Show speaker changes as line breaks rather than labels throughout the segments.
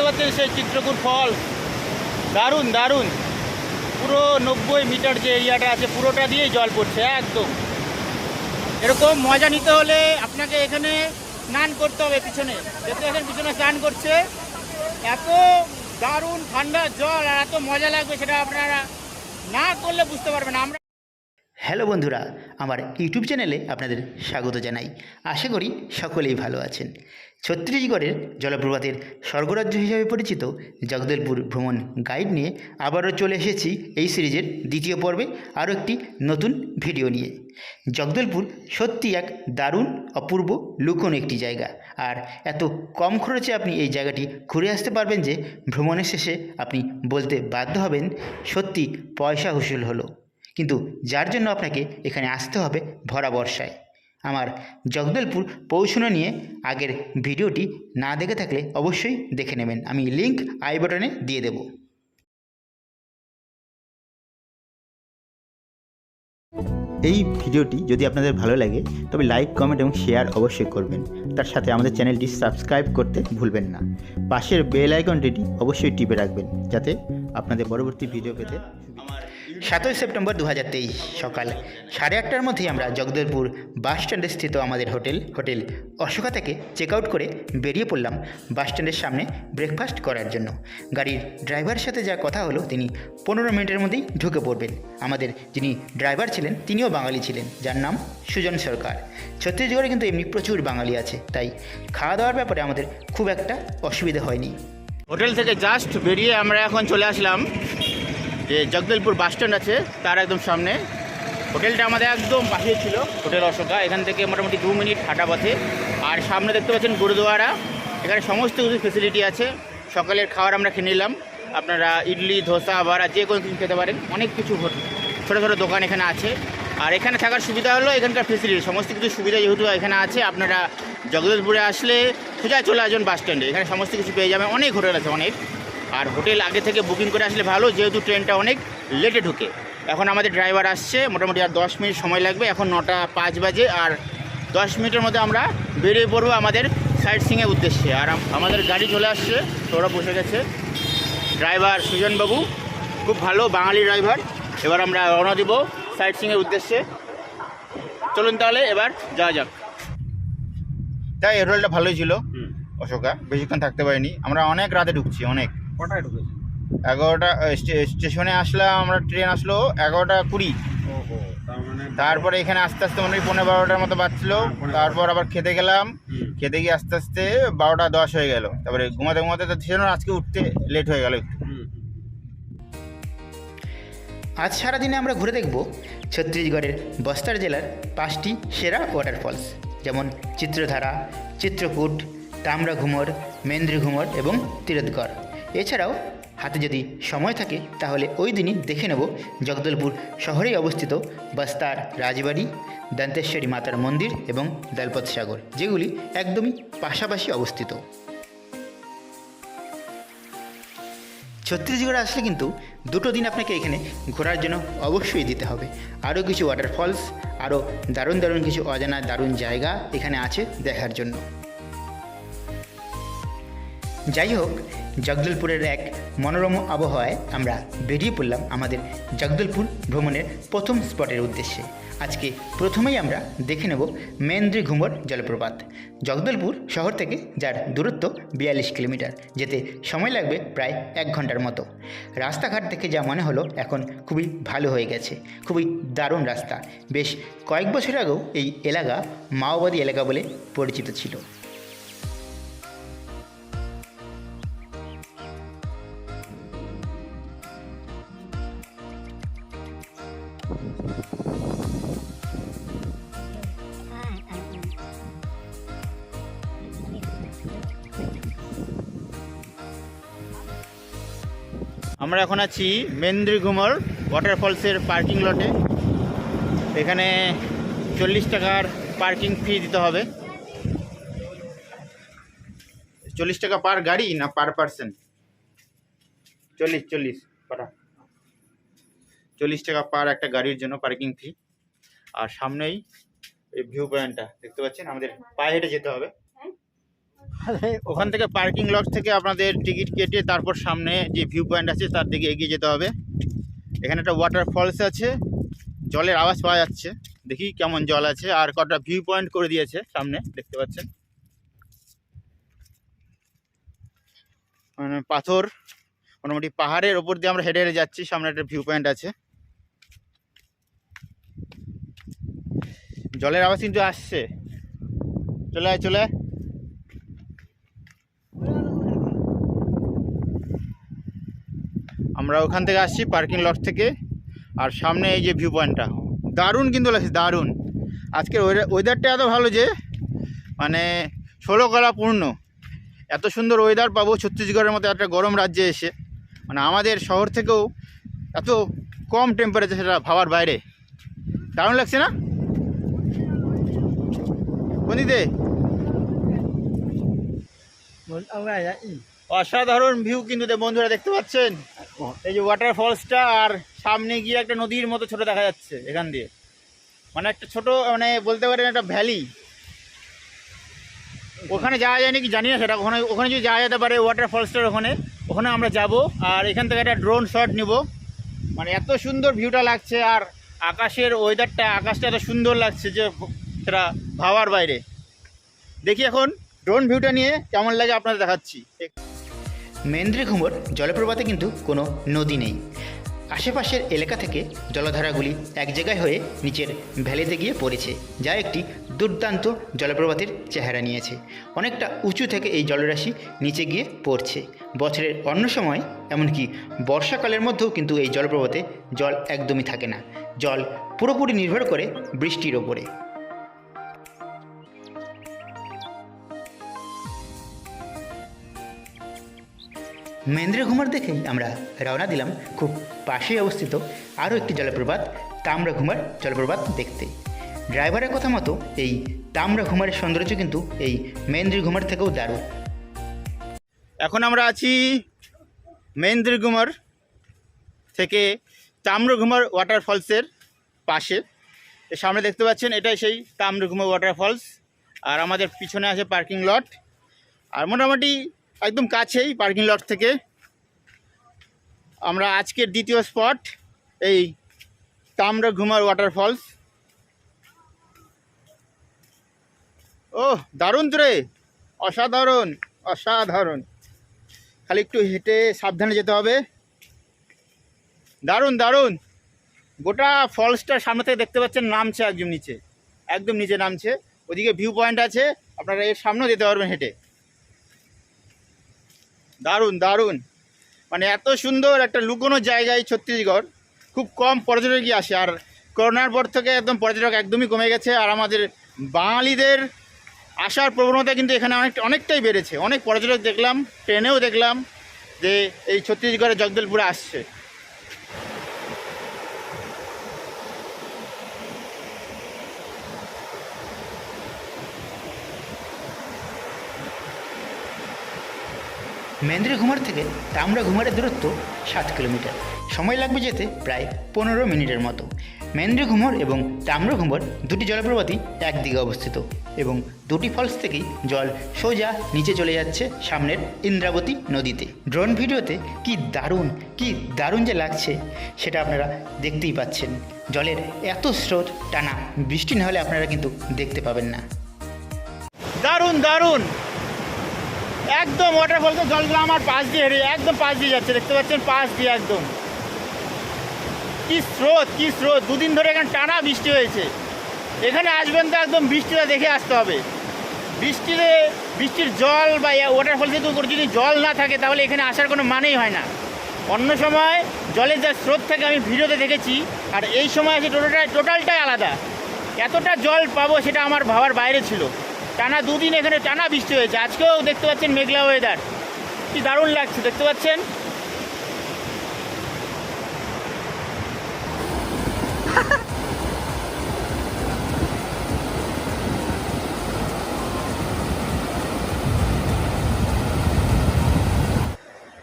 দেখতে পাচ্ছেন সেই চিত্রকূট ফল। দারুণ দারুণ। পুরো নব্বই মিটার যে এরিয়াটা আছে, পুরোটা দিয়েই জল পড়ছে, একদম। এরকম মজা নিতে হলে আপনাকে এখানে স্নান করতে হবে পিছনে। দেখতে পাচ্ছেন পিছনে স্নান করছে। এত দারুণ ঠান্ডা জল আর এত মজা লাগবে সেটা আপনারা না করলে বুঝতে পারবেন আমরা
হ্যালো বন্ধুরা, আমার ইউটিউব চ্যানেলে আপনাদের স্বাগত জানাই। আশা করি সকলেই ভালো আছেন। ছত্তিশগড়ের জলপ্রপাতের স্বর্গরাজ্য হিসাবে পরিচিত জগদলপুর ভ্রমণ গাইড নিয়ে আবারও চলে এসেছি এই সিরিজের দ্বিতীয় পর্বে আরও একটি নতুন ভিডিও নিয়ে। জগদলপুর সত্যি এক দারুণ, অপূর্ব, লুকোনো একটি জায়গা। আর এত কম খরচে আপনি এই জায়গাটি ঘুরে আসতে পারবেন যে ভ্রমণের শেষে আপনি বলতে বাধ্য হবেন, সত্যি পয়সা হুসুল হলো। কিন্তু যার জন্য আপনাকে এখানে আসতে হবে ভরা বর্ষায়। আমার জগদলপুর পৌঁছানো নিয়ে আগের ভিডিওটি না দেখে থাকলে অবশ্যই দেখে নেবেন। আমি লিংক আই বাটনে দিয়ে দেব। এই ভিডিওটি যদি আপনাদের ভালো লাগে তবে লাইক কমেন্ট এবং শেয়ার অবশ্যই করবেন। তার সাথে আমাদের চ্যানেলটি সাবস্ক্রাইব করতে ভুলবেন না। পাশের বেল আইকনটি অবশ্যই টিপে রাখবেন যাতে আপনাদের পরবর্তী ভিডিও পেতে সাতই সেপ্টেম্বর দু হাজার তেইশ সকাল সাড়ে আটটার মধ্যেই আমরা জগদলপুর বাস স্ট্যান্ডে স্থিত আমাদের হোটেল হোটেল অশোকা থেকে চেক আউট করে বেরিয়ে পড়লাম বাস স্ট্যান্ডের সামনে ব্রেকফাস্ট করার জন্য। গাড়ির ড্রাইভারের সাথে যা কথা হলো, তিনি পনেরো মিনিটের মধ্যেই ঢুকে পড়বেন। আমাদের যিনি ড্রাইভার ছিলেন, তিনিও বাঙালি ছিলেন, যার নাম সুজন সরকার। ছত্তিশগড়ে কিন্তু এমনি প্রচুর বাঙালি আছে, তাই খাওয়া দাওয়ার ব্যাপারে আমাদের খুব একটা অসুবিধা হয়নি।
হোটেল থেকে জাস্ট বেরিয়ে আমরা এখন চলে আসলাম যে জগদলপুর বাস স্ট্যান্ড আছে, তার একদম সামনে। হোটেলটা আমাদের একদম পাশে ছিল, হোটেল অশোকা। এখান থেকে মোটামুটি দু মিনিট হাঁটা পথে। আর সামনে দেখতে পাচ্ছেন গুরুদুয়ারা। এখানে সমস্ত কিছু ফেসিলিটি আছে। সকালের খাবার আমরা খেয়ে নিলাম। আপনারা ইডলি, ধোসা বারা যে কোনো কিছু খেতে পারেন। অনেক কিছু ছোটো ছোটো দোকান এখানে আছে। আর এখানে থাকার সুবিধা হলো এখানকার ফেসিলিটি সমস্ত কিছু সুবিধা যেহেতু এখানে আছে, আপনারা জগদলপুরে আসলে সোজা চলে আসবেন বাস স্ট্যান্ডে। এখানে সমস্ত কিছু পেয়ে যাবেন। অনেক হোটেল আছে, অনেক। আর হোটেল আগে থেকে বুকিং করে আসলে ভালো যেহেতু ট্রেনটা অনেক লেটে ঢুকে। এখন আমাদের ড্রাইভার আসছে মোটামুটি আর দশ মিনিট সময় লাগবে। এখন নটা পাঁচ বাজে আর দশ মিনিটের মধ্যে আমরা বেরিয়ে পড়ব আমাদের সাইট সিংয়ের উদ্দেশ্যে। আর আমাদের গাড়ি চলে আসছে ওরা বসে গেছে। ড্রাইভার সুজনবাবু খুব ভালো বাঙালি ড্রাইভার এবার আমরা রওনা দিব সাইট সিংয়ের উদ্দেশ্যে। চলুন তাহলে এবার যাওয়া যাক। তাই এই হোটেলটা ভালোই ছিল অশোকা। বেশিক্ষণ থাকতে পারিনি। আমরা অনেক রাতে ঢুকছি অনেক।
কটায় ঢুকেছে?
এগারোটা স্টে- স্টেশনে আসলাম আমরা ট্রেন আসলো এগারোটা কুড়ি।
মানে
তারপরে এখানে আস্তে আস্তে মনে হয় পনেরো বারোটার মতো বাজছিল।
হ্যাঁ,
তারপর আবার খেতে গেলাম। খেতে গিয়ে আস্তে আস্তে বারোটা দশ হয়ে গেল। তারপরে ঘুমাতে ঘুমাতে তো সেজন্য আজকে উঠতে লেট হয়ে গেল একটু।
আজ সারাদিনে আমরা ঘুরে দেখব ছত্তিশগড়ের বস্তার জেলার পাঁচটি সেরা ওয়াটারফলস যেমন চিত্রধারা চিত্রকূট তামরা ঘুমর মেন্দ্রি ঘুমর এবং তীরথগড় এছাড়াও, হাতে যদি সময় থাকে, তাহলে ওই দিনই দেখে নেব জগদলপুর শহরেই অবস্থিত বস্তার রাজবাড়ি, দন্তেশ্বরী মাতার মন্দির এবং দলপত সাগর, যেগুলি একদমই পাশাপাশি অবস্থিত। ছত্তিশগড়ে আসলে কিন্তু দুটো দিন আপনাকে এখানে ঘোরার জন্য অবশ্যই দিতে হবে। আরও কিছু ওয়াটারফলস আরও দারুণ দারুণ কিছু অজানা দারুণ জায়গা এখানে আছে দেখার জন্য। যাই হোক জগদলপুরের এক মনোরম আবহাওয়ায় আমরা বেরিয়ে পড়লাম আমাদের জগদলপুর ভ্রমণের প্রথম স্পটের উদ্দেশ্যে। আজকে প্রথমেই আমরা দেখে নেব মেন্দ্রি ঘুমর জলপ্রপাত। জগদলপুর শহর থেকে যার দূরত্ব বিয়াল্লিশ কিলোমিটার, যেতে সময় লাগবে প্রায় এক ঘণ্টার মতো। রাস্তাঘাট দেখে যা মনে হলো এখন খুবই ভালো হয়ে গেছে, খুবই দারুণ রাস্তা। বেশ কয়েক বছর আগেও এই এলাকা মাওবাদী এলাকা বলে পরিচিত ছিল।
আমরা এখন আছি মেন্দ্রি ঘুমর ওয়াটারফলসের পার্কিং লটে এখানে চল্লিশ টাকার পার্কিং ফি দিতে হবে। চল্লিশ টাকা পার গাড়ি না পার পার্সন চল্লিশ চল্লিশ, কটা? চল্লিশ টাকা পার একটা গাড়ির জন্য পার্কিং ফি আর সামনেই এই ভিউ পয়েন্টটা দেখতে পাচ্ছেন? আমাদের পায়ে হেঁটে যেতে হবে। ওখান থেকে পার্কিং লট থেকে আপনাদের টিকিট কেটে তারপর সামনে যে ভিউ পয়েন্ট আছে, তার দিকে এগিয়ে যেতে হবে। এখানে একটা ওয়াটার ফলস আছে, জলের আওয়াজ পাওয়া যাচ্ছে। দেখি কেমন জল আছে, আর কটা ভিউ পয়েন্ট করে দিয়েছে সামনে, দেখতে পাচ্ছেন? মানে পাথর, মোটামুটি পাহাড়ের ওপর দিয়ে আমরা হেঁটে হেঁটে যাচ্ছি, সামনে একটা ভিউ পয়েন্ট আছে। জলের আওয়াজ কিন্তু আসছে। চলে আয় চলে আয়। আমরা ওখান থেকে আসছি পার্কিং লট থেকে। আর সামনে এই যে ভিউ পয়েন্টটা দারুণ কিন্তু লাগছে দারুণ। আজকের ওয়েদারটা এত ভালো যে মানে ষোলো কলা পূর্ণ। এত সুন্দর ওয়েদার পাবো ছত্তিশগড়ের মতো একটা গরম রাজ্যে এসে। মানে আমাদের শহর থেকেও এত কম টেম্পারেচার সেটা ভাবার বাইরে। দারুণ লাগছে না? বন্দিতে অসাধারণ ভিউ কিন্তু বন্ধুরা দেখতে পাচ্ছেন। এই যে ওয়াটার ফলসটা আর সামনে গিয়ে একটা নদীর মতো ছোট দেখা যাচ্ছে এখান দিয়ে। মানে একটা ছোট মানে বলতে পারেন একটা ভ্যালি। ওখানে যাওয়া যায় নাকি জানি না সেটা। ওখানে ওখানে যদি যাওয়া যেতে পারে ওয়াটার ফলসটার ওখানে ওখানে আমরা যাব। আর এখান থেকে একটা ড্রোন শট নিব। মানে এত সুন্দর ভিউটা লাগছে আর আকাশের ওয়েদারটা আকাশটা এত সুন্দর লাগছে যে সেটা ভাবার বাইরে। দেখি এখন ড্রোন ভিউটা নিয়ে কেমন লাগে আপনাদের দেখাচ্ছি।
মেন্দ্রে ঘুমোর জলপ্রপাতে কিন্তু কোনো নদী নেই। আশেপাশের এলাকা থেকে জলধারাগুলি এক জায়গায় হয়ে নিচের ভ্যালিতে গিয়ে পড়েছে, যা একটি দুর্দান্ত জলপ্রপাতের চেহারা নিয়েছে। অনেকটা উঁচু থেকে এই জলরাশি নিচে গিয়ে পড়ছে। বছরের অন্য সময়, এমনকি বর্ষাকালের মধ্যেও কিন্তু এই জলপ্রপাতে জল একদমই থাকে না। জল পুরোপুরি নির্ভর করে বৃষ্টির ওপরে। মেন্দ্রে ঘুমার দেখেই আমরা রওনা দিলাম খুব পাশেই অবস্থিত আরও একটি জলপ্রপাত, তামরা ঘুমার জলপ্রপাত দেখতে। ড্রাইভারের কথা মতো এই তামরা ঘুমারের সৌন্দর্য কিন্তু এই মেন্দ্রি ঘুমার থেকেও দারুণ।
এখন আমরা আছি মেন্দ্রগুমার থেকে তাম্রঘুমার ওয়াটার ফলসের পাশে। সামনে দেখতে পাচ্ছেন, এটাই সেই তাম্রঘুমার ওয়াটার ফলস আর আমাদের পিছনে আছে পার্কিং লট। আর মোটামুটি একদম কাছেই পার্কিং লট থেকে। আমরা আজকের দ্বিতীয় স্পট, এই তাম্রঘুমার ওয়াটার ফলস ও দারুণ রে! অসাধারণ অসাধারণ। খালি একটু হেঁটে সাবধানে যেতে হবে। দারুণ দারুণ! গোটা ফলসটার সামনে থেকে দেখতে পাচ্ছেন নামছে একদম নিচে একদম নিচে নামছে। ওদিকে ভিউ পয়েন্ট আছে, আপনারা এর সামনেও যেতে পারবেন হেঁটে। দারুণ দারুণ। মানে এত সুন্দর একটা লুকোনো জায়গায় ছত্তিশগড়। খুব কম পর্যটকই আসে। আর করোনার পর থেকে একদম পর্যটক একদমই কমে গেছে। আর আমাদের বাঙালিদের আসার প্রবণতা কিন্তু এখানে অনেক, অনেকটাই বেড়েছে। অনেক পর্যটক দেখলাম, ট্রেনেও দেখলাম যে এই ছত্তিশগড়ে জগদলপুরে আসছে।
মেন্দ্রে ঘুমার থেকে তামরা ঘুমারের দূরত্ব সাত কিলোমিটার। সময় লাগবে যেতে প্রায় পনেরো মিনিটের মতো। মেন্দ্রে ঘুমর এবং তাম্র ঘুমর দুটি জলপ্রপাতই একদিকে অবস্থিত এবং দুটি ফলস থেকেই জল সোজা নিচে চলে যাচ্ছে সামনের ইন্দ্রাবতী নদীতে। ড্রোন ভিডিওতে কি দারুণ কি দারুণ যে লাগছে সেটা আপনারা দেখতেই পাচ্ছেন। জলের এত স্রোত, টানা বৃষ্টি না হলে আপনারা কিন্তু দেখতে পাবেন না।
দারুণ দারুণ! একদম ওয়াটারফলসের জলগুলো আমার পাশ দিয়ে হেরে একদম পাশ দিয়ে যাচ্ছে, দেখতে পাচ্ছেন পাশ দিয়ে একদম। কি স্রোত কি স্রোত। দুদিন ধরে এখানে টানা বৃষ্টি হয়েছে। এখানে আসবেন তো একদম বৃষ্টিটা দেখে আসতে হবে। বৃষ্টিতে বৃষ্টির জল বা ওয়াটারফলসে তো যদি জল না থাকে, তাহলে এখানে আসার কোনো মানেই হয় না। অন্য সময় জলের যা স্রোত থাকে, আমি ভিডিওতে দেখেছি। আর এই সময় আছে টোটালটাই টোটালটাই আলাদা। এতটা জল পাবো সেটা আমার ভাবার বাইরে ছিল। টানা দুদিন এখানে টানা বৃষ্টি হয়েছে। আজকেও দেখতে পাচ্ছেন মেঘলা ওয়েদার কি দারুণ লাগছে, দেখতে পাচ্ছেন?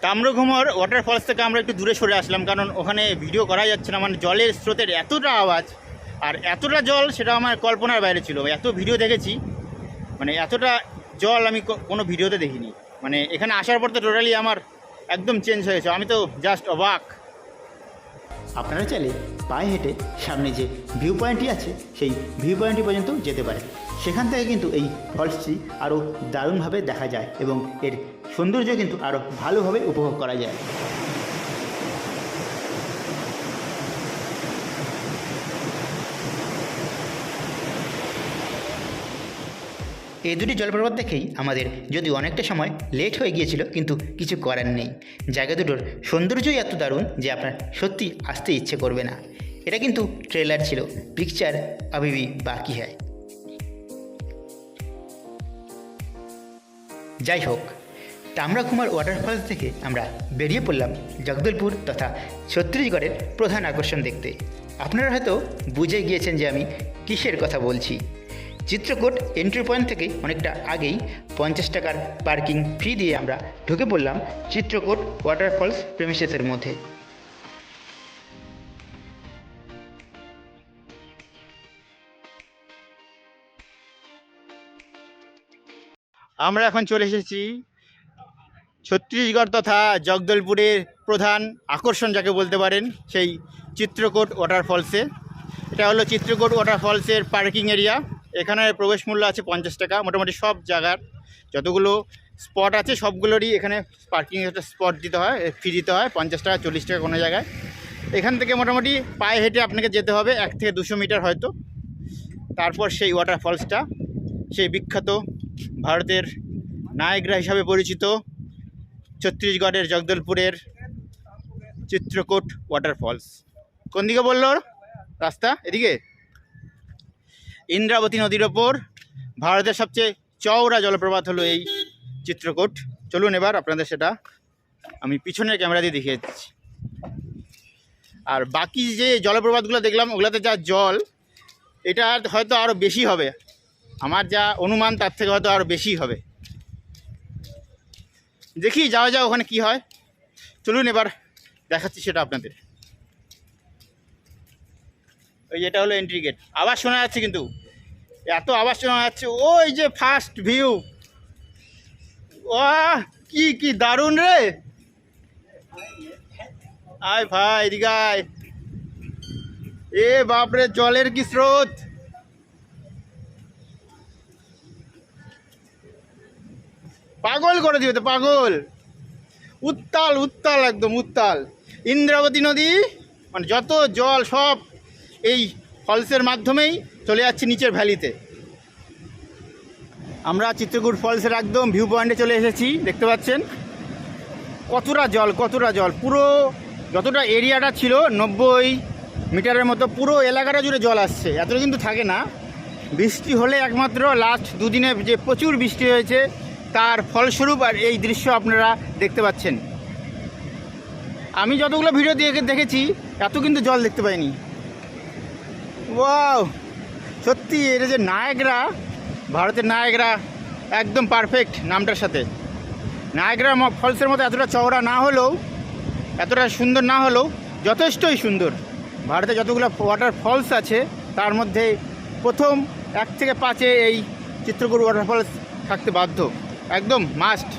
তাম্রঘুমর ওয়াটারফলস থেকে আমরা একটু দূরে সরে আসলাম, কারণ ওখানে ভিডিও করা যাচ্ছে না। মানে জলের স্রোতের এতটা আওয়াজ আর এতটা জল, সেটা আমার কল্পনার বাইরে ছিল। এত ভিডিও দেখেছি। মানে এতটা জল আমি কোনো ভিডিওতে দেখিনি। মানে এখানে আসার পর তো টোটালি আমার একদম চেঞ্জ হয়েছে আমি তো জাস্ট অবাক।
আপনারা চাইলে পায়ে হেঁটে সামনে যে ভিউ পয়েন্টটি আছে, সেই ভিউ পয়েন্টটি পর্যন্ত যেতে পারেন। সেখান থেকে কিন্তু এই ফলসটি আরও দারুণভাবে দেখা যায় এবং এর সৌন্দর্য কিন্তু আরও ভালোভাবে উপভোগ করা যায়। এই দুটি জলপ্রপাত দেখেই আমাদের যদি অনেকটা সময় লেট হয়ে গিয়েছিল, কিন্তু কিছু করার নেই। জায়গা দুটোর সৌন্দর্যই এত দারুণ যে আপনার সত্যি আসতে ইচ্ছে করবে না। এটা কিন্তু ট্রেলার ছিল পিকচার আবিবি বাকি হয়। যাই হোক, তামরাকুমার ওয়াটারফলস থেকে আমরা বেরিয়ে পড়লাম জগদলপুর তথা ছত্তিশগড়ের প্রধান আকর্ষণ দেখতে। আপনারা হয়তো বুঝে গিয়েছেন যে আমি কিসের কথা বলছি। চিত্রকূট এন্ট্রি পয়েন্ট থেকে অনেকটা আগেই পঞ্চাশ টাকার পার্কিং ফি দিয়ে আমরা ঢুকে পড়লাম চিত্রকূট ওয়াটারফলস প্রেমিসেসের মধ্যে।
আমরা এখন চলে এসেছি ছত্তিশগড় তথা জগদলপুরের প্রধান আকর্ষণ যাকে বলতে পারেন, সেই চিত্রকূট ওয়াটারফলসে এটা হলো চিত্রকূট ওয়াটারফলসের পার্কিং এরিয়া এখানে প্রবেশ মূল্য আছে পঞ্চাশ টাকা, মোটামুটি সব জায়গার যতগুলো স্পট আছে সবগুলোরই এখানে পার্কিং একটা স্পট দিতে হয় ফি দিতে হয়, পঞ্চাশ টাকা, চল্লিশ টাকা কোনো জায়গায়। এখান থেকে মোটামুটি পায়ে হেঁটে আপনাকে যেতে হবে এক থেকে দুশো মিটার হয়তো। তারপর সেই ওয়াটারফলসটা সেই বিখ্যাত ভারতের নায়গ্রা হিসাবে পরিচিত ছত্তিশগড়ের জগদলপুরের চিত্রকূট ওয়াটারফলস কোন দিকে বলল রাস্তা? এদিকে? ইন্দ্রাবতী নদীর ওপর ভারতের সবচেয়ে চওড়া জলপ্রপাত হলো এই চিত্রকূট। চলুন এবার আপনাদের সেটা আমি পিছনের ক্যামেরা দিয়ে দেখিয়ে দিচ্ছি। আর বাকি যে জলপ্রপাতগুলো দেখলাম, ওগুলোতে যা জল, এটা হয়তো আরও বেশি হবে। আমার যা অনুমান, তার থেকে হয়তো আরও বেশি হবে। দেখি, যাওয়া যাও ওখানে কি হয়। চলুন এবার দেখাচ্ছি সেটা আপনাদের। ওই যেটা হলো এন্ট্রি গেট আবার শোনা যাচ্ছে কিন্তু। এত আবার শোনা যাচ্ছে। ওই যে ফার্স্ট ভিউ ও কি কি দারুণ রে। আয় ভাই আয়। এ বাপরে, জলের কি স্রোত? পাগল করে দিবে তো, পাগল। উত্তাল উত্তাল একদম, উত্তাল। ইন্দ্রাবতী নদী মানে যত জল সব এই ফলসের মাধ্যমেই চলে যাচ্ছে নিচের ভ্যালিতে। আমরা চিত্রকূট ফলসের একদম ভিউ পয়েন্টে চলে এসেছি, দেখতে পাচ্ছেন? কতটা জল কতটা জল। পুরো যতটা এরিয়াটা ছিল, নব্বই মিটারের মতো, পুরো এলাকাটা জুড়ে জল আসছে। এতটা কিন্তু থাকে না। বৃষ্টি হলে একমাত্র লাস্ট দুদিনে যে প্রচুর বৃষ্টি হয়েছে, তার ফলস্বরূপ আর এই দৃশ্য আপনারা দেখতে পাচ্ছেন। আমি যতগুলো ভিডিও দিয়ে দেখেছি, এত কিন্তু জল দেখতে পাইনি। ওয়াও সত্যি এটা যে নায়করা, ভারতের নায়করা একদম পারফেক্ট নামটার সাথে। নায়করা ফলসের মতো এতটা চওড়া না হলেও, এতটা সুন্দর না হলেও যথেষ্টই সুন্দর। ভারতে যতগুলো ওয়াটার ফলস আছে, তার মধ্যে প্রথম এক থেকে পাঁচে এই চিত্রকূট ওয়াটারফলস থাকতে বাধ্য। একদম মাস্ট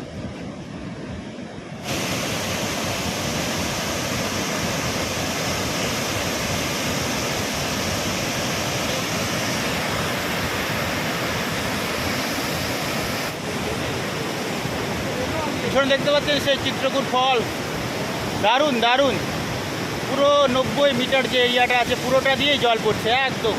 পিছনে দেখতে পাচ্ছেন সেই চিত্রকূট ফল। দারুণ দারুণ। পুরো নব্বই মিটার যে এরিয়াটা আছে, পুরোটা দিয়েই জল পড়ছে, একদম।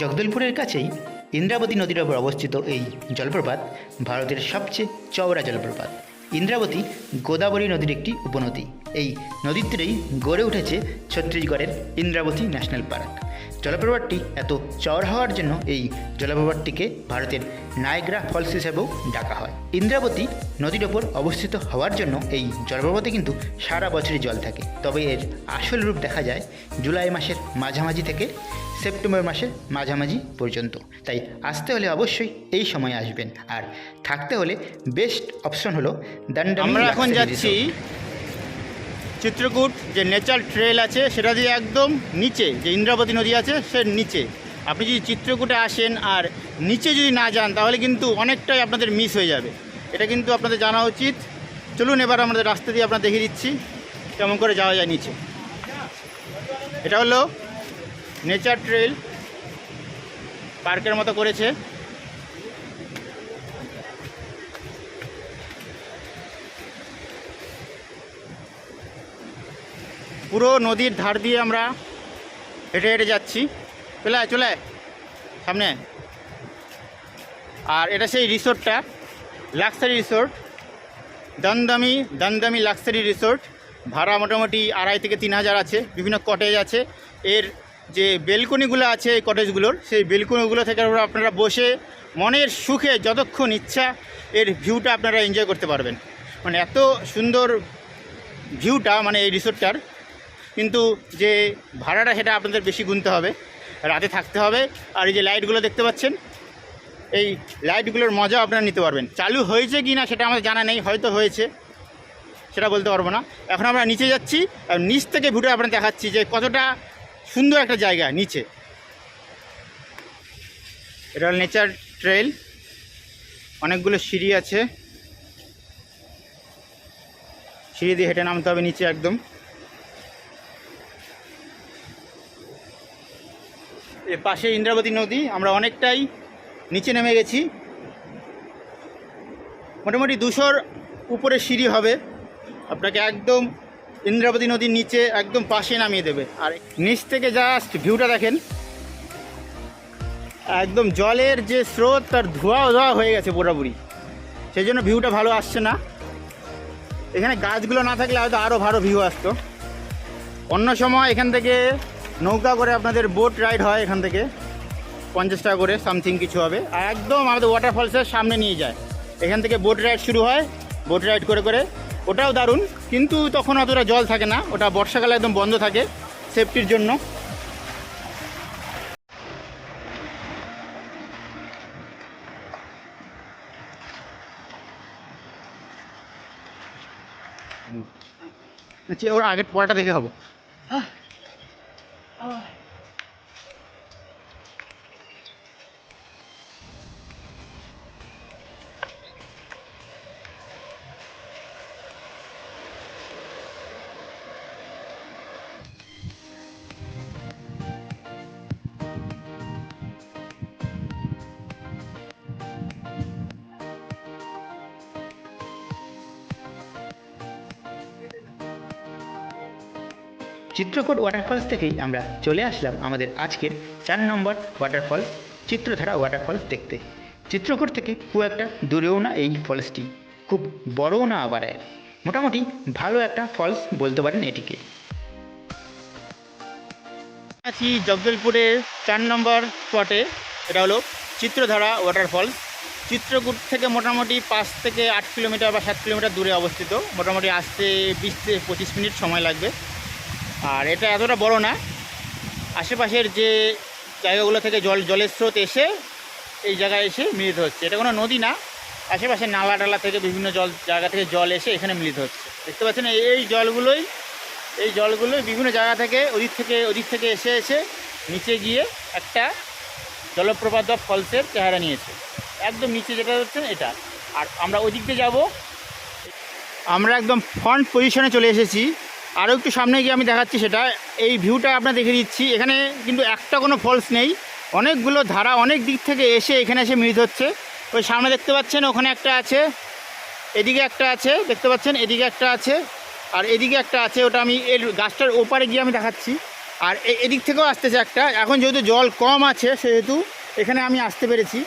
জগদলপুরের কাছেই ইন্দ্রাবতী নদীর ওপর অবস্থিত এই জলপ্রপাত ভারতের সবচেয়ে চওড়া জলপ্রপাত। ইন্দ্রাবতী গোদাবরী নদীর একটি উপনদী। এই নদীর তীরেই গড়ে উঠেছে ছত্তিশগড়ের ইন্দ্রাবতী ন্যাশনাল পার্ক। জলপ্রপাতটি এত চওড়া হওয়ার জন্য এই জলপ্রপাতটিকে ভারতের নায়গ্রা ফলস হিসেবেও ডাকা হয়। ইন্দ্রাবতী নদীর ওপর অবস্থিত হওয়ার জন্য এই জলপ্রপাতে কিন্তু সারা বছরই জল থাকে। তবে এর আসল রূপ দেখা যায় জুলাই মাসের মাঝামাঝি থেকে সেপ্টেম্বর মাসের মাঝামাঝি পর্যন্ত। তাই আসতে হলে অবশ্যই এই সময় আসবেন। আর থাকতে হলে বেস্ট অপশন হলো দান্ডামি
আমরা এখন যাচ্ছি। চিত্রকূট, যে নেচার ট্রেল আছে, সেটা দিয়ে একদম নিচে, যে ইন্দ্রাবতী নদী আছে, সে নিচে। আপনি যদি চিত্রকূটে আসেন আর নিচে যদি না যান, তাহলে কিন্তু অনেকটাই আপনাদের মিস হয়ে যাবে। এটা কিন্তু আপনাদের জানা উচিত। চলুন এবার আমাদের রাস্তা দিয়ে আপনার দেখিয়ে দিচ্ছি, কেমন করে যাওয়া যায় নিচে। এটা হলো নেচার ট্রেল পার্কের মতো করেছে। পুরো নদীর ধার দিয়ে আমরা হেঁটে হেঁটে যাচ্ছি। চলে আয়, চলে আয়। সামনে। আর এটা সেই রিসোর্টটা luxury resort. Damdami Damdami luxury resort. ভাড়া মোটামুটি আড়াই থেকে তিন হাজার আছে। বিভিন্ন কটেজ আছে। এর যে বেলকনিগুলো আছে এই কটেজগুলোর সেই বেলকনিগুলো থেকে আপনারা বসে মনের সুখে যতক্ষণ ইচ্ছা এর ভিউটা আপনারা এনজয় করতে পারবেন। মানে এত সুন্দর ভিউটা মানে এই রিসোর্টটার। কিন্তু যে ভাড়াটা সেটা আপনাদের বেশি গুনতে হবে। রাতে থাকতে হবে। আর এই যে লাইটগুলো দেখতে পাচ্ছেন, এই লাইটগুলোর মজা আপনারা নিতে পারবেন। চালু হয়েছে কি না সেটা আমাদের জানা নেই, হয়তো হয়েছে, সেটা বলতে পারব না। এখন আমরা নিচে যাচ্ছি, আর নিচ থেকে ভিডিও আপনার দেখাচ্ছি যে কতটা সুন্দর একটা জায়গা নিচে। এটা হল নেচার ট্রেল অনেকগুলো সিঁড়ি আছে। সিঁড়ি দিয়ে হেঁটে নামতে হবে নিচে একদম। পাশে ইন্দ্রাবতী নদী, আমরা অনেকটাই নিচে নেমে গেছি। মোটামুটি দুশোর উপরে সিঁড়ি হবে। আপনাকে একদম ইন্দ্রাবতী নদীর নিচে একদম পাশে নামিয়ে দেবে। আর নিচ থেকে জাস্ট ভিউটা দেখেন। একদম জলের যে স্রোত, তার ধোয়া ধোয়া হয়ে গেছে পুরোপুরি। সেই জন্য ভিউটা ভালো আসছে না। এখানে গাছগুলো না থাকলে হয়তো আরও ভালো ভিউ আসতো। অন্য সময় এখান থেকে নৌকা করে আপনাদের বোট রাইড হয় এখান থেকে। পঞ্চাশ টাকা করে সামথিং কিছু হবে। আর একদম আমাদের ওয়াটারফলসের সামনে নিয়ে যায়। এখান থেকে বোট রাইড শুরু হয়। বোট রাইড করে করে। ওটাও দারুণ। কিন্তু তখন অতটা জল থাকে না। ওটা বর্ষাকালে একদম বন্ধ থাকে সেফটির জন্য। আচ্ছা ওর আগের পড়াটা দেখে হব Oh.
চিত্রকূট ওয়াটারফলস থেকেই আমরা চলে আসলাম আমাদের আজকের চার নম্বর ওয়াটারফল চিত্রধারা ওয়াটারফলস দেখতে। চিত্রকোট থেকে খুব একটা দূরেও না এই ফলসটি খুব বড়ও না আবার। মোটামুটি ভালো একটা ফলস বলতে পারেন এটিকে।
আছি জগদলপুরের চার নম্বর স্পটে এটা হলো চিত্রধারা ওয়াটারফল চিত্রকূট থেকে মোটামুটি পাঁচ থেকে আট কিলোমিটার বা সাত কিলোমিটার দূরে অবস্থিত। মোটামুটি আসতে বিশ থেকে পঁচিশ মিনিট সময় লাগবে। আর এটা এতটা বড় না। আশেপাশের যে জায়গাগুলো থেকে জল, জলের স্রোত এসে এই জায়গায় এসে মিলিত হচ্ছে। এটা কোনো নদী না আশেপাশে নালা টালা থেকে বিভিন্ন জল, জায়গা থেকে জল এসে এখানে মিলিত হচ্ছে। দেখতে পাচ্ছেন, এই- জলগুলোই, এই জলগুলোই বিভিন্ন জায়গা থেকে ওদিক থেকে ওদিক থেকে এসে এসে নিচে গিয়ে একটা জলপ্রপাত বা ফলসের চেহারা নিয়েছে। একদম নিচে যেটা হচ্ছে এটা। আর আমরা ওদিক দিয়ে যাব। আমরা একদম ফ্রন্ট পজিশনে চলে এসেছি। আরও একটু সামনে গিয়ে আমি দেখাচ্ছি সেটা। এই ভিউটা আপনার দেখে দিচ্ছি। এখানে কিন্তু একটা কোনো ফলস নেই। অনেকগুলো ধারা অনেক দিক থেকে এসে এখানে এসে মিলিত হচ্ছে। ওই সামনে দেখতে পাচ্ছেন, ওখানে একটা আছে। এদিকে একটা আছে, দেখতে পাচ্ছেন, এদিকে একটা আছে। আর এদিকে একটা আছে, ওটা আমি এর গাছটার ওপারে গিয়ে আমি দেখাচ্ছি। আর এদিক থেকেও আসতেছে একটা। এখন যেহেতু জল কম আছে, সেহেতু এখানে আমি আসতে পেরেছি।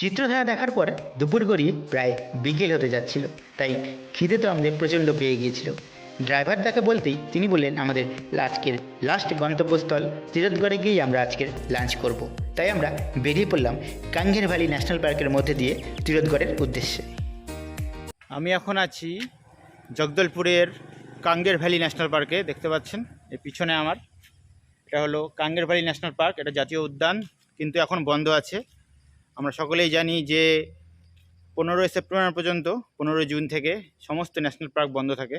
চিত্রধারা দেখার পর দুপুর গড়িয়ে প্রায় বিকেল হতে যাচ্ছিল। তাই খিদে তো আমাদের প্রচণ্ড পেয়ে গিয়েছিল। ড্রাইভার তাকে বলতেই তিনি বললেন, আমাদের আজকের লাস্ট গন্তব্যস্থল তিরথগড়ে গিয়েই আমরা আজকের লাঞ্চ করব। তাই আমরা বেরিয়ে পড়লাম কাঙ্গের ভ্যালি ন্যাশনাল পার্কের মধ্যে দিয়ে তিরথগড়ের উদ্দেশ্যে।
আমি এখন আছি জগদলপুরের কাঙ্গের ভ্যালি ন্যাশনাল পার্কে দেখতে পাচ্ছেন? এই পিছনে আমার। এটা হলো কাঙ্গের ভ্যালি ন্যাশনাল পার্ক এটা জাতীয় উদ্যান, কিন্তু এখন বন্ধ আছে। আমরা সকলেই জানি যে পনেরোই সেপ্টেম্বর পর্যন্ত, পনেরোই জুন থেকে সমস্ত ন্যাশনাল পার্ক বন্ধ থাকে।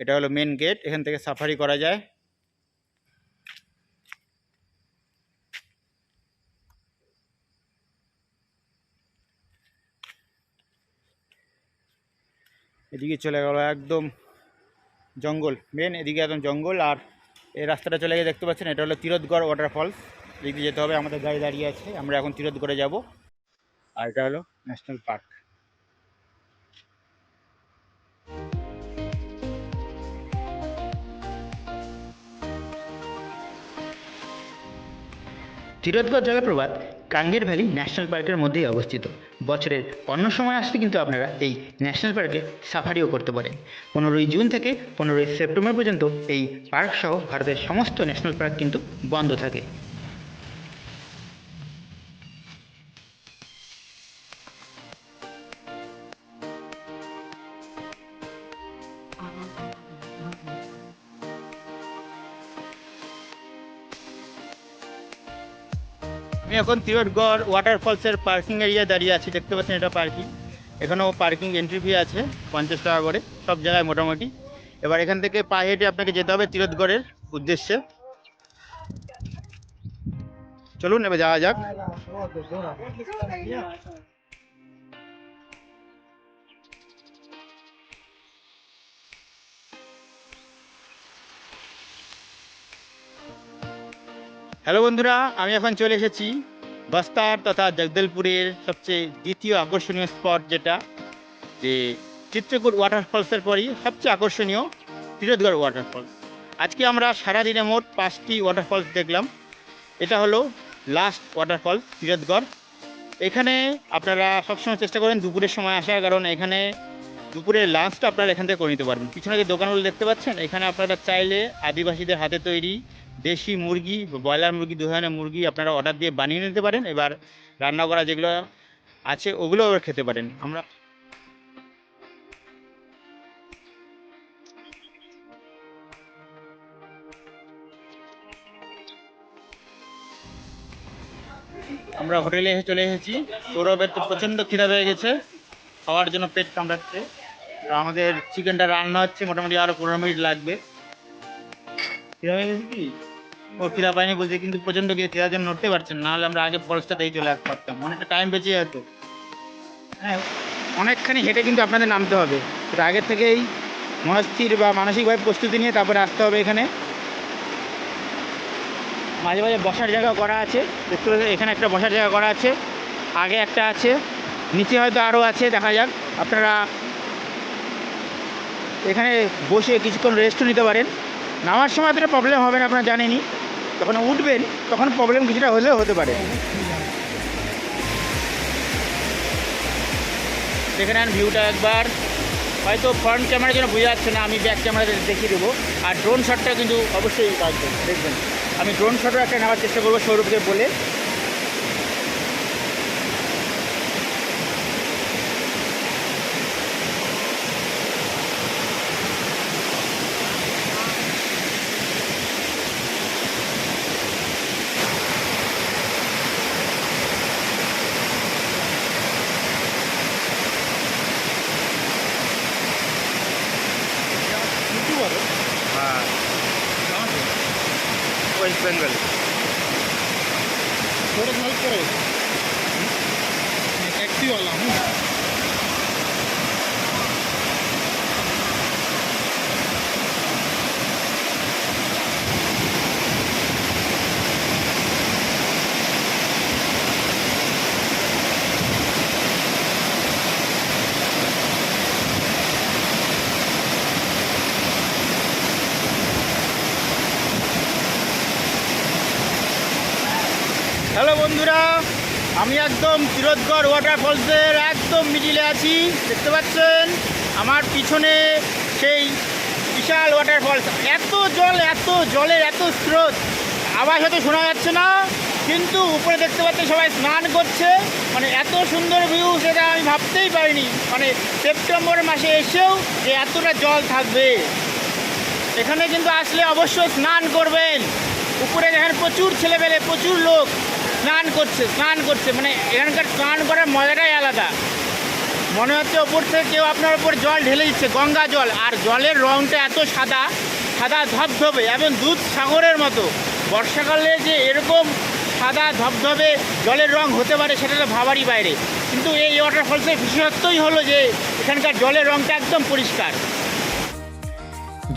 এটা হলো মেন গেট, এখান থেকে সাফারি করা যায়। এদিকে চলে গেল একদম জঙ্গল মেন এদিকে একদম জঙ্গল, আর এই রাস্তাটা চলে গিয়ে দেখতে পাচ্ছেন, এটা হলো তিরথগড় ওয়াটারফলস দিয়ে যেতে হবে, আমাদের গাড়ি দাঁড়িয়ে আছে, আমরা এখন তিরথগড়ে যাব। আর এটা হলো ন্যাশনাল পার্ক।
তিরথগড় জলপ্রপাত কাঙ্গের ভ্যালি ন্যাশনাল পার্কের মধ্যেই অবস্থিত। বছরের অন্য সময় আসলে কিন্তু আপনারা এই ন্যাশনাল পার্কে সাফারিও করতে পারেন। পনেরোই জুন থেকে পনেরোই সেপ্টেম্বর পর্যন্ত এই পার্ক সহ ভারতের সমস্ত ন্যাশনাল পার্ক কিন্তু বন্ধ থাকে।
এখন তিরথগড় ওয়াটারফলসের পার্কিং এরিয়া দাঁড়িয়ে আছি, দেখতে পাচ্ছেন এটা পার্কিং এখানেও পার্কিং এন্ট্রি ফি আছে, পঞ্চাশ টাকা করে, সব জায়গায় মোটামুটি। এবার এখান থেকে পায়ে হেঁটে আপনাকে যেতে হবে তিরথগড়ের উদ্দেশ্যে। চলুন, এবার যাওয়া যাক। হ্যালো বন্ধুরা, আমি এখন চলে এসেছি বস্তার তথা জগদলপুরের সবচেয়ে দ্বিতীয় আকর্ষণীয় স্পট যেটা, যে চিত্রকূট ওয়াটারফলসের পরই সবচেয়ে আকর্ষণীয় তিরথগড় ওয়াটারফলস আজকে আমরা সারাদিনে মোট পাঁচটি ওয়াটারফলস দেখলাম। এটা হলো লাস্ট ওয়াটারফলস তিরথগড় এখানে আপনারা সবসময় চেষ্টা করেন দুপুরের সময় আসার, কারণ এখানে দুপুরের লাঞ্চটা আপনারা এখান থেকে করে নিতে পারবেন। পিছনে যে দোকানগুলো দেখতে পাচ্ছেন, এখানে আপনারা চাইলে আদিবাসীদের হাতে তৈরি দেশি মুরগি, ব্রয়লার মুরগি, দু ধরনের মুরগি আপনারা অর্ডার দিয়ে বানিয়ে নিতে পারেন। এবার রান্না করা যেগুলো আছে ওগুলো খেতে পারেন। আমরা আমরা হোটেলে চলে এসেছি। সৌরভের তো প্রচণ্ড খিদা হয়ে গেছে। খাওয়ার জন্য পেট কামড়াচ্ছে। আমাদের চিকেনটা রান্না হচ্ছে। মোটামুটি আরও পনেরো মিনিট লাগবে। খিদা হয়ে গেছে কি? ও পায়নি বলছে, কিন্তু প্রচণ্ড খিদা খিদার জন্য নড়তে পারছেন না হলে আমরা আগে পরশটাতেই চলে আসতে পারতাম। অনেকটা টাইম বেঁচে যেত। হ্যাঁ অনেকখানি হেঁটে কিন্তু আপনাদের নামতে হবে। তো আগের থেকেই মনস্থির বা মানসিকভাবে প্রস্তুতি নিয়ে তারপরে আসতে হবে এখানে। মাঝে মাঝে বসার জায়গা করা আছে। দেখতে এখানে একটা বসার জায়গা করা আছে। আগে একটা আছে, নিচে হয়তো আরও আছে, দেখা যাক। আপনারা এখানে বসে কিছুক্ষণ রেস্টও নিতে পারেন। নামার সময় তো প্রবলেম হবে না, আপনারা জানেনই। যখন উঠবেন, তখন প্রবলেম কিছুটা হলেও হতে পারে। দেখে নেন ভিউটা একবার। হয়তো ফ্রন্ট ক্যামেরার জন্য বোঝা যাচ্ছে না, আমি ব্যাক ক্যামেরা দেখিয়ে দেবো। আর ড্রোন শটটা কিন্তু অবশ্যই কাজ দেখবেন। আমি ড্রোন শটও একটা নেওয়ার চেষ্টা করব সৌরভকে বলে। ওয়েস্ট বেঙ্গল
थोड़ा हेल्प करो मैं टैक्सी वाला हूँ
আমি একদম তিরোৎগড় ওয়াটারফলসের একদম মিডিলে আছি, দেখতে পাচ্ছেন? আমার পিছনে সেই বিশাল ওয়াটারফলস এত জল, এত জলের এত স্রোত। আওয়াজ হয়তো শোনা যাচ্ছে না, কিন্তু উপরে দেখতে পাচ্ছি সবাই স্নান করছে। মানে এত সুন্দর ভিউ সেটা আমি ভাবতেই পারিনি। মানে সেপ্টেম্বর মাসে এসেও যে এতটা জল থাকবে। এখানে কিন্তু আসলে অবশ্যই স্নান করবেন। উপরে দেখেন প্রচুর ছেলেবেলে প্রচুর লোক। স্নান করছে স্নান করছে। মানে এখানকার স্নান করার মজাটাই আলাদা। মনে হচ্ছে ওপর থেকে কেউ আপনার ওপর জল ঢেলে দিচ্ছে, গঙ্গা জল। আর জলের রঙটা এত সাদা সাদা ধবধবে এবং দুধ সাগরের মতো। বর্ষাকালে যে এরকম সাদা ধবধবে জলের রং হতে পারে, সেটা তো ভাবারই বাইরে। কিন্তু এই ওয়াটারফলসের বিশেষত্বই হলো যে, এখানকার জলের রঙটা একদম পরিষ্কার।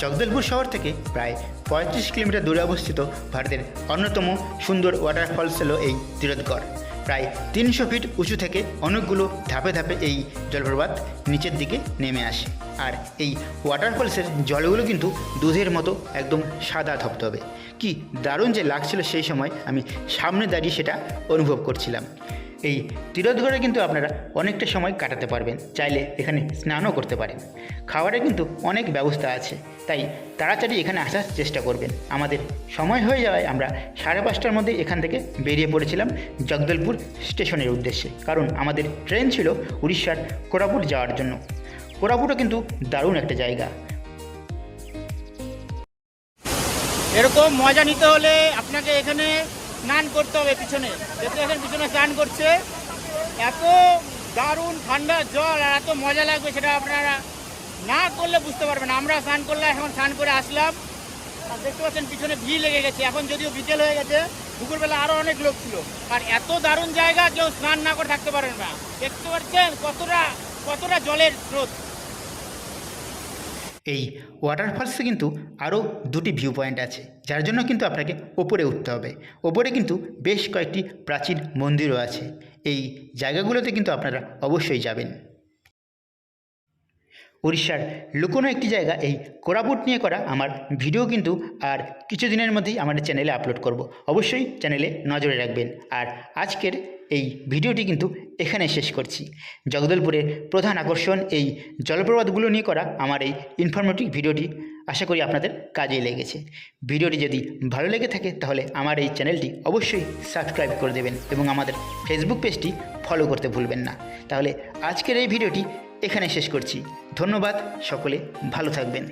জগদলপুর শহর থেকে প্রায় পঁয়ত্রিশ কিলোমিটার দূরে অবস্থিত ভারতের অন্যতম সুন্দর ওয়াটারফলস হলো এই তিরোৎগড় প্রায় তিনশো ফিট উঁচু থেকে অনেকগুলো ধাপে ধাপে এই জলপ্রপাত নিচের দিকে নেমে আসে। আর এই ওয়াটারফলসের জলগুলো কিন্তু দুধের মতো একদম সাদা ধবধবে। কি দারুণ যে লাগছিল সেই সময় আমি সামনে দাঁড়িয়ে সেটা অনুভব করছিলাম। এই তিরোধগড়ে কিন্তু আপনারা অনেকটা সময় কাটাতে পারবেন, চাইলে এখানে স্নানও করতে পারেন। খাবারের কিন্তু অনেক ব্যবস্থা আছে, তাই তাড়াতাড়ি এখানে আসার চেষ্টা করবেন। আমাদের সময় হয়ে যাওয়ায় আমরা সাড়ে পাঁচটার মধ্যে এখান থেকে বেরিয়ে পড়েছিলাম জগদলপুর স্টেশনের উদ্দেশ্যে, কারণ আমাদের ট্রেন ছিল উড়িষ্যার কোরাপুট যাওয়ার জন্য। কোরাপুটও কিন্তু দারুণ একটা জায়গা।
এরকম মজা নিতে হলে আপনাকে এখানে স্নান করতে হবে পিছনে। দেখতে পাচ্ছেন, পিছনে স্নান করছে। এত দারুণ ঠান্ডা জল আর এত মজা লাগবে সেটা আপনারা না করলে বুঝতে পারবেন। আমরা স্নান করলে এখন স্নান করে আসলাম। আর দেখতে পাচ্ছেন, পিছনে ভিড় লেগে গেছে। এখন যদিও বিকেল হয়ে গেছে, দুপুরবেলা আরও অনেক লোক ছিল। আর এত দারুণ জায়গা, কেউ স্নান না করে থাকতে পারেন না। দেখতে পাচ্ছেন, কতটা কতটা জলের স্রোত।
এই ওয়াটারফলসে কিন্তু আরও দুটি ভিউ পয়েন্ট আছে, যার জন্য কিন্তু আপনাকে ওপরে উঠতে হবে। ওপরে কিন্তু বেশ কয়েকটি প্রাচীন মন্দিরও আছে, এই জায়গাগুলোতে কিন্তু আপনারা অবশ্যই যাবেন। উড়িষ্যার লুকোনো একটি জায়গা, এই কোরাপুট নিয়ে করা আমার ভিডিও কিন্তু আর কিছুদিনের মধ্যেই আমাদের চ্যানেলে আপলোড করব। অবশ্যই চ্যানেলে নজরে রাখবেন। আর আজকের এই ভিডিওটি কিন্তু এখানে শেষ করছি। জগদলপুরের প্রধান আকর্ষণ এই জলপ্রপাতগুলো নিয়ে করা আমার এই ইনফরমেটিভ ভিডিওটি। আশা করি আপনাদের কাজে লেগেছে। ভিডিওটি যদি ভালো লেগে থাকে তাহলে আমার এই চ্যানেলটি অবশ্যই সাবস্ক্রাইব করে দেবেন এবং আমাদের ফেসবুক পেজটি ফলো করতে ভুলবেন না। তাহলে আজকের এই ভিডিওটি এখানে শেষ করছি। ধন্যবাদ সকলে, ভালো থাকবেন।